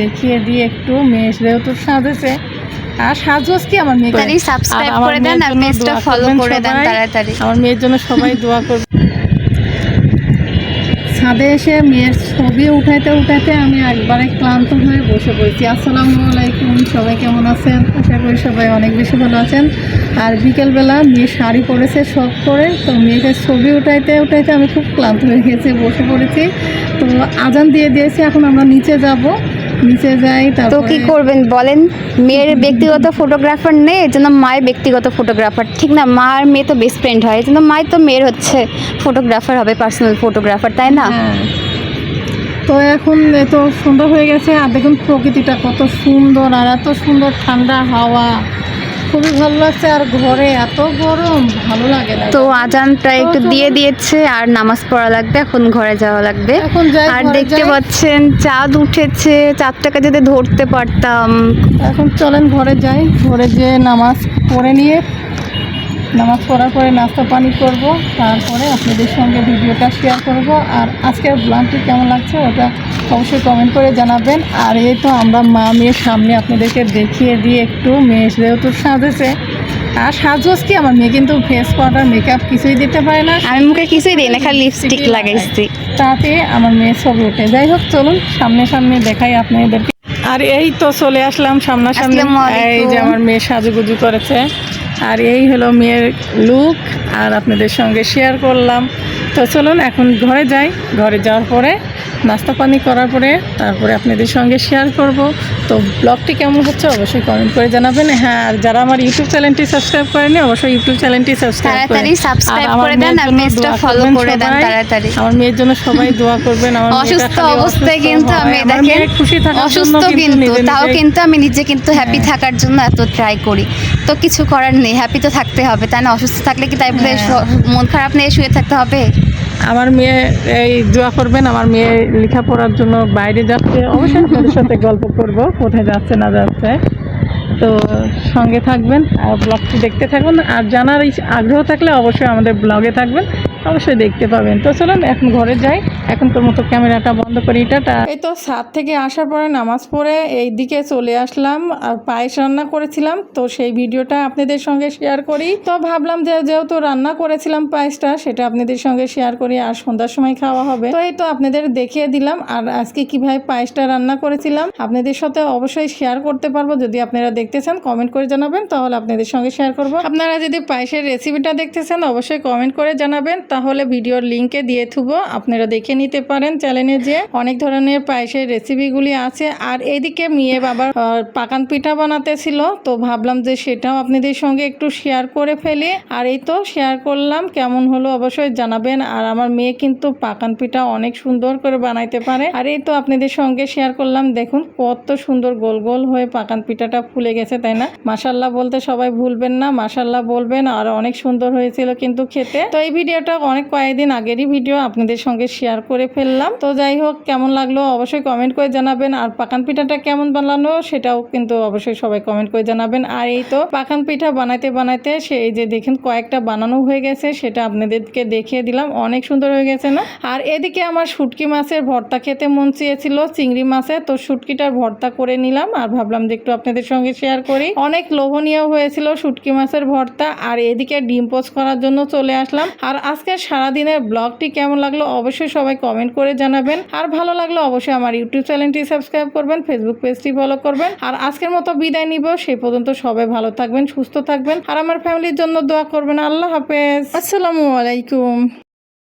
দেখিয়ে দিয়ে একটু মেয়ে যেহেতু সাজেছে। আর সাজোস কি আমার মেয়ে তাড়াতাড়ি সাবস্ক্রাইব করে দেন আর পেজটা ফলো করে দেন তাড়াতাড়ি। আমার মেয়ের জন্য সবাই দোয়া করবে ছাদে এসে মেয়ের ছবি উঠাইতে উঠাইতে আমি একবারে ক্লান্ত হয়ে বসে পড়েছি। আসসালামু আলাইকুম সবাই কেমন আছেন? আশা করি সবাই অনেক বেশি ভালো আছেন। আর বিকেলবেলা মেয়ে শাড়ি পরেছে শখ করে তো মেয়েকে ছবি উঠাইতে উঠাইতে আমি খুব ক্লান্ত হয়ে গেছি বসে পড়েছি। তো আজান দিয়ে দিয়েছি এখন আমরা নিচে যাব। নিচে যাই তো কি করবেন বলেন? মেয়ের ব্যক্তিগত ফটোগ্রাফার নেই এই জন্য মায়ের ব্যক্তিগত ফটোগ্রাফার ঠিক না মা আর মেয়ে তো বেস্ট ফ্রেন্ড হয় এই জন্য মায়ের তো মেয়ের হচ্ছে ফটোগ্রাফার হবে পার্সোনাল ফটোগ্রাফার তাই না? হ্যাঁ। তো এখন এত সুন্দর হয়ে গেছে আর দেখুন প্রকৃতিটা কত সুন্দর আর এত সুন্দর ঠান্ডা হাওয়া। খুবই ভালো লাগছে আর ঘরে এত গরম ভালো লাগে না। তো আজানটা একটু দিয়ে দিয়েছে আর নামাজ পড়া লাগবে এখন ঘরে যাওয়া লাগবে। আর দেখতে পাচ্ছেন চাঁদ উঠেছে চাঁদটাকে যদি ধরতে পারতাম। এখন চলেন ঘরে যাই ঘরে যেয়ে নামাজ পড়ে নিয়ে নামাজ পড়ার পরে নাস্তা পানি করব তারপরে আপনাদের সঙ্গে ভিডিওটা শেয়ার করব। আর আজকের ব্লগটি কেমন লাগছে ওটা অবশ্যই কমেন্ট করে জানাবেন। আর এই তো আমরা মা মেয়ের সামনে আপনাদেরকে দেখিয়ে দিয়ে একটু মেয়ে যেহেতু সাজেছে। আর সাজোস কি? আমার মেয়ে কিন্তু ফেস পাউডার মেকআপ কিছুই দিতে পারে না। আমি মুখে কিছুই দিই না খালি লিপস্টিক লাগাইছি। তাতে আমার মেয়ে ছবি উঠে যাই হোক চলুন সামনে সামনে দেখাই আপনাদেরকে। আর এই তো চলে আসলাম সামনাসামনি। এই যে আমার মেয়ে সাজুগুজু করেছে। আর এই হলো মেয়ের লুক আর আপনাদের সঙ্গে শেয়ার করলাম। তো চলুন এখন ঘরে যাই। ঘরে যাওয়ার পরে নাস্তা পানি করার পরে তারপরে আপনাদের সঙ্গে শেয়ার করব। তো ব্লগটি কেমন হচ্ছে অবশ্যই কমেন্ট করে জানাবেন। হ্যাঁ আর যারা আমার ইউটিউব চ্যানেলটি সাবস্ক্রাইব করেনি অবশ্যই ইউটিউব চ্যানেলটি সাবস্ক্রাইব তাড়াতাড়ি সাবস্ক্রাইব করে দেন আর পেজটা ফলো করে দেন তাড়াতাড়ি। আমার মেয়ের জন্য সবাই দোয়া করবেন। আমার অসুস্থ অবস্থায় কিন্তু আমি দেখেন খুশি থাকার জন্য অসুস্থ কিন্তু তাও কিন্তু আমি নিজে কিন্তু হ্যাপি থাকার জন্য এত ট্রাই করি। তো কিছু করার নেই হ্যাপি তো থাকতে হবে তাই না? অসুস্থ থাকলে কি তাই বলে হ্যাঁ। মন খারাপ নিয়ে শুয়ে থাকতে হবে? আমার মেয়ে এই দোয়া করবেন আমার মেয়ে লেখাপড়ার জন্য বাইরে যাচ্ছে। অবশ্যই আপনাদের সাথে গল্প করব কোথায় যাচ্ছে না যাচ্ছে। তো সঙ্গে থাকবেন আর ব্লগটি দেখতে থাকবেন আর জানার আগ্রহ থাকলে অবশ্যই আমাদের ব্লগে থাকবেন। অবশ্যই দেখতে পাবেন। তো চলুন, এখন ঘরে যাই। এখন তোর মতো ক্যামেরাটা বন্ধ করি টাটা এই তো সাত থেকে আসার পরে নামাজ পড়ে এই দিকে চলে আসলাম আর পায়েস রান্না করেছিলাম। তো সেই ভিডিওটা আপনাদের সঙ্গে শেয়ার করি। তো ভাবলাম যে যেহেতু রান্না করেছিলাম পায়েসটা, সেটা আপনাদের সঙ্গে শেয়ার করি আর সন্ধ্যার সময় খাওয়া হবে। তো এই তো আপনাদের দেখিয়ে দিলাম আর আজকে কীভাবে পায়েসটা রান্না করেছিলাম। আপনাদের সাথে অবশ্যই শেয়ার করতে পারব। যদি আপনারা দেখতে চান কমেন্ট করে জানাবেন, তাহলে আপনাদের সঙ্গে শেয়ার করব। আপনারা যদি পায়েসের রেসিপিটা দেখতে চান, অবশ্যই কমেন্ট করে জানাবেন। তাহলে ভিডিওর লিঙ্কে দিয়ে থুবো। আপনারা দেখে নিতে পারেন চ্যানেলে যে অনেক ধরনের পায়েসের রেসিপিগুলি আছে। আর এদিকে মেয়ে বাবার পাকান পিঠা বানাতে ছিল, তো ভাবলাম যে সেটাও আপনাদের সঙ্গে একটু শেয়ার করে ফেলি। আর এই তো শেয়ার করলাম, কেমন হলো অবশ্যই জানাবেন। আর আমার মেয়ে কিন্তু পাকান পিঠা অনেক সুন্দর করে বানাইতে পারে। আর এই তো আপনাদের সঙ্গে শেয়ার করলাম, দেখুন কত সুন্দর গোল গোল হয়ে পাকান পিঠাটা ফুলে গেছে, তাই না? মাসাল্লাহ বলতে সবাই ভুলবেন না মাসাল্লাহ বলবেন, আর অনেক সুন্দর হয়েছিল কিন্তু খেতে। তো এই ভিডিওটা অনেক কয়েকদিন আগেরই ভিডিও আপনাদের সঙ্গে শেয়ার করে ফেললাম। তো যাই হোক, কেমন লাগল অবশ্যই কমেন্ট করে জানাবেন। আর পাকান পিঠাটা কেমন বানানো সেটাও কিন্তু অবশ্যই সবাই কমেন্ট করে জানাবেন। আর এই তো পাকান পিঠা বানাইতে বানাইতে সেই যে দেখেন কয়েকটা বানানো হয়ে গেছে, সেটা আপনাদেরকে দেখিয়ে দিলাম। অনেক সুন্দর হয়ে গেছে না? আর এদিকে আমার শুটকি মাছের ভর্তা খেতে মন চেয়েছিল, চিংড়ি মাছের তো শুটকিটার ভর্তা করে নিলাম আর ভাবলাম যে একটু আপনাদের সঙ্গে শেয়ার করি। অনেক লোভনীয় হয়েছিল শুটকি মাছের ভর্তা। আর এদিকে ডিম পোস্ট করার জন্য চলে আসলাম। আর আজকে সারাদিনের ব্লগটি কেমন লাগল অবশ্যই সবাই কমেন্ট করে জানাবেন। আর ভালো লাগল অবশ্যই আমার ইউটিউব চ্যানেলটি সাবস্ক্রাইব করবেন ফেসবুক পেজটি ফলো করবেন। আর আজকের মতো বিদায় নিব। সেই পর্যন্ত সবাই ভালো থাকবেন, সুস্থ থাকবেন। আর আমার ফ্যামিলির জন্য দোয়া করবেন। আল্লাহ হাফেজ। আসসালামু আলাইকুম।